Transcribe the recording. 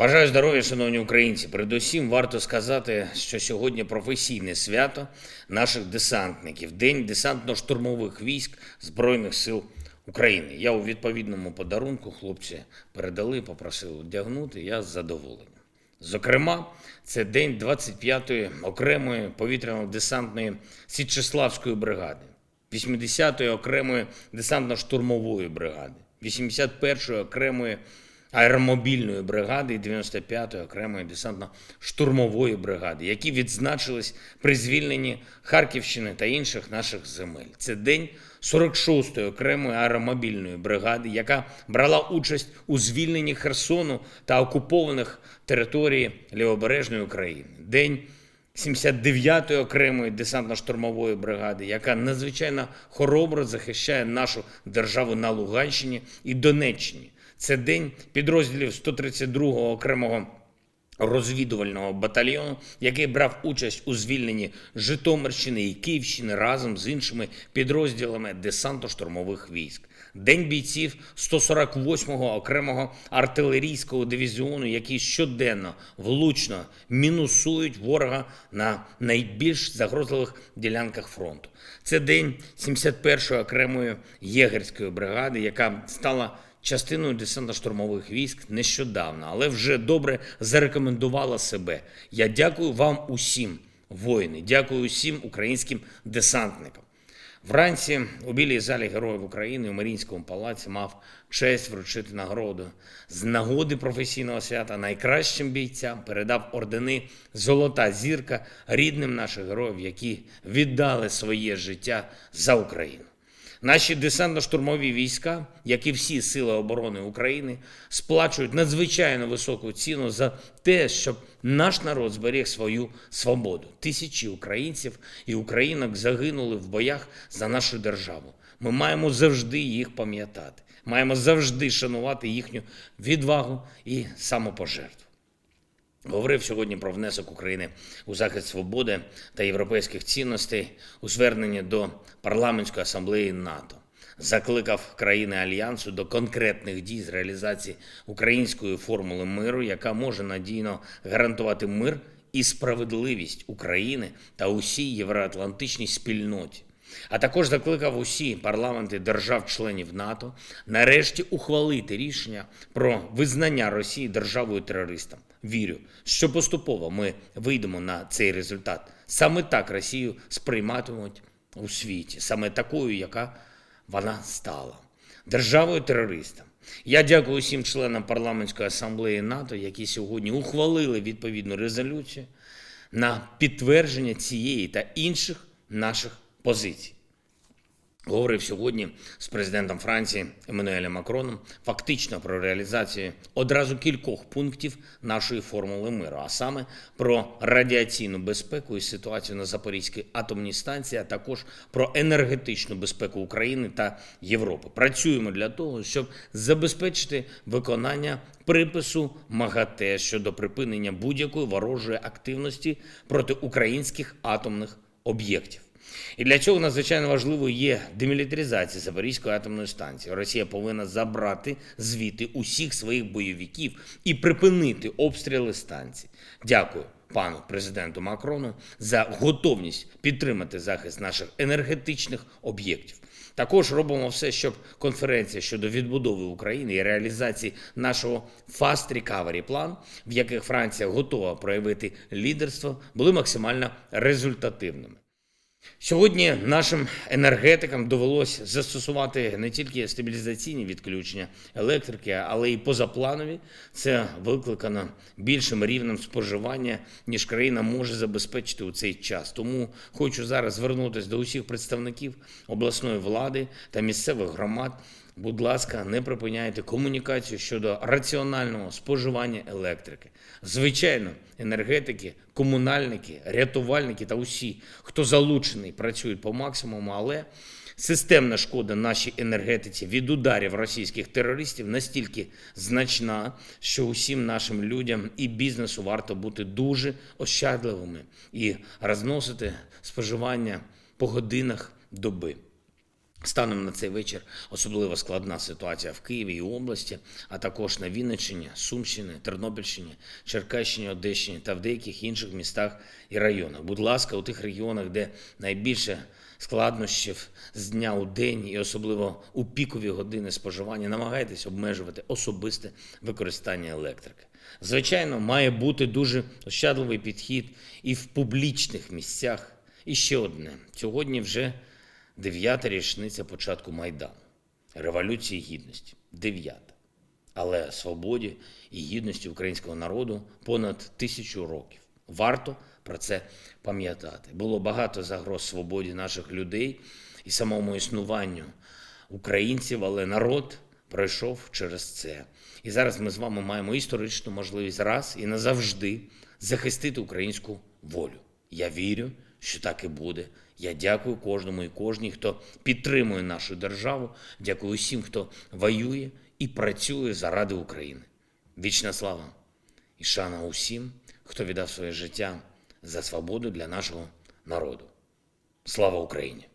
Бажаю здоров'я, шановні українці. Передусім варто сказати, що сьогодні професійне свято наших десантників, День десантно-штурмових військ Збройних сил України. Я у відповідному подарунку хлопці передали, попросили одягнути. Я з задоволенням. Зокрема, це день 25-ї окремої повітряно-десантної Січеславської бригади, 80-ї окремої десантно-штурмової бригади, 81-ї окремої аеромобільної бригади і 95-ї окремої десантно-штурмової бригади, які відзначились при звільненні Харківщини та інших наших земель. Це день 46-ї окремої аеромобільної бригади, яка брала участь у звільненні Херсону та окупованих територій Лівобережної України. День 79-ї окремої десантно-штурмової бригади, яка надзвичайно хоробро захищає нашу державу на Луганщині і Донеччині. Це день підрозділів 132-го окремого розвідувального батальйону, який брав участь у звільненні Житомирщини і Київщини разом з іншими підрозділами десантно-штурмових військ. День бійців 148-го окремого артилерійського дивізіону, які щоденно влучно мінусують ворога на найбільш загрозливих ділянках фронту. Це день 71-ї окремої єгерської бригади, яка стала частиною десантно-штурмових військ нещодавно, але вже добре зарекомендувала себе. Я дякую вам усім, воїни, дякую усім українським десантникам. Вранці у білій залі Героїв України у Марінському палаці мав честь вручити нагороду з нагоди професійного свята найкращим бійцям передав ордени Золота зірка рідним наших героїв, які віддали своє життя за Україну. Наші десантно-штурмові війська, як і всі сили оборони України, сплачують надзвичайно високу ціну за те, щоб наш народ зберіг свою свободу. Тисячі українців і українок загинули в боях за нашу державу. Ми маємо завжди їх пам'ятати, маємо завжди шанувати їхню відвагу і самопожертву. Говорив сьогодні про внесок України у захист свободи та європейських цінностей у зверненні до парламентської асамблеї НАТО. Закликав країни альянсу до конкретних дій з реалізації української формули миру, яка може надійно гарантувати мир і справедливість України та усій євроатлантичній спільноті. А також закликав усі парламенти держав-членів НАТО нарешті ухвалити рішення про визнання Росії державою терористом. Вірю, що поступово ми вийдемо на цей результат. Саме так Росію сприйматимуть у світі, саме такою, яка вона стала державою терористом. Я дякую усім членам парламентської асамблеї НАТО, які сьогодні ухвалили відповідну резолюцію на підтвердження цієї та інших наших позицій. Говорив сьогодні з президентом Франції Еммануелем Макроном фактично про реалізацію одразу кількох пунктів нашої формули миру, а саме про радіаційну безпеку і ситуацію на Запорізькій атомній станції, а також про енергетичну безпеку України та Європи. Працюємо для того, щоб забезпечити виконання припису МАГАТЕ щодо припинення будь-якої ворожої активності проти українських атомних об'єктів. І для цього надзвичайно важливою є демілітаризація Запорізької атомної станції. Росія повинна забрати звідти усіх своїх бойовиків і припинити обстріли станції. Дякую пану президенту Макрону за готовність підтримати захист наших енергетичних об'єктів. Також робимо все, щоб конференція щодо відбудови України і реалізації нашого Fast Recovery план, в яких Франція готова проявити лідерство, були максимально результативними. Сьогодні нашим енергетикам довелося застосувати не тільки стабілізаційні відключення електрики, але й позапланові. Це викликано більшим рівнем споживання, ніж країна може забезпечити у цей час. Тому хочу зараз звернутися до усіх представників обласної влади та місцевих громад. Будь ласка, не припиняйте комунікацію щодо раціонального споживання електрики. Звичайно, енергетики, комунальники, рятувальники та усі, хто залучений, працюють по максимуму, але системна шкода нашій енергетиці від ударів російських терористів настільки значна, що усім нашим людям і бізнесу варто бути дуже ощадливими і розносити споживання по годинах доби. Станом на цей вечір особливо складна ситуація в Києві і області, а також на Вінниччині, Сумщині, Тернопільщині, Черкащині, Одещині та в деяких інших містах і районах. Будь ласка, у тих регіонах, де найбільше складнощів з дня у день і особливо у пікові години споживання, намагайтесь обмежувати особисте використання електрики. Звичайно, має бути дуже ощадливий підхід і в публічних місцях. І ще одне: сьогодні вже дев'ята річниця початку Майдану, Революції Гідності. Дев'ята. Але свободі і гідності українського народу понад тисячу років. Варто про це пам'ятати. Було багато загроз свободі наших людей і самому існуванню українців, але народ пройшов через це. І зараз ми з вами маємо історичну можливість раз і назавжди захистити українську волю. Я вірю, що так і буде. Я дякую кожному і кожній, хто підтримує нашу державу. Дякую усім, хто воює і працює заради України. Вічна слава і шана усім, хто віддав своє життя за свободу для нашого народу. Слава Україні!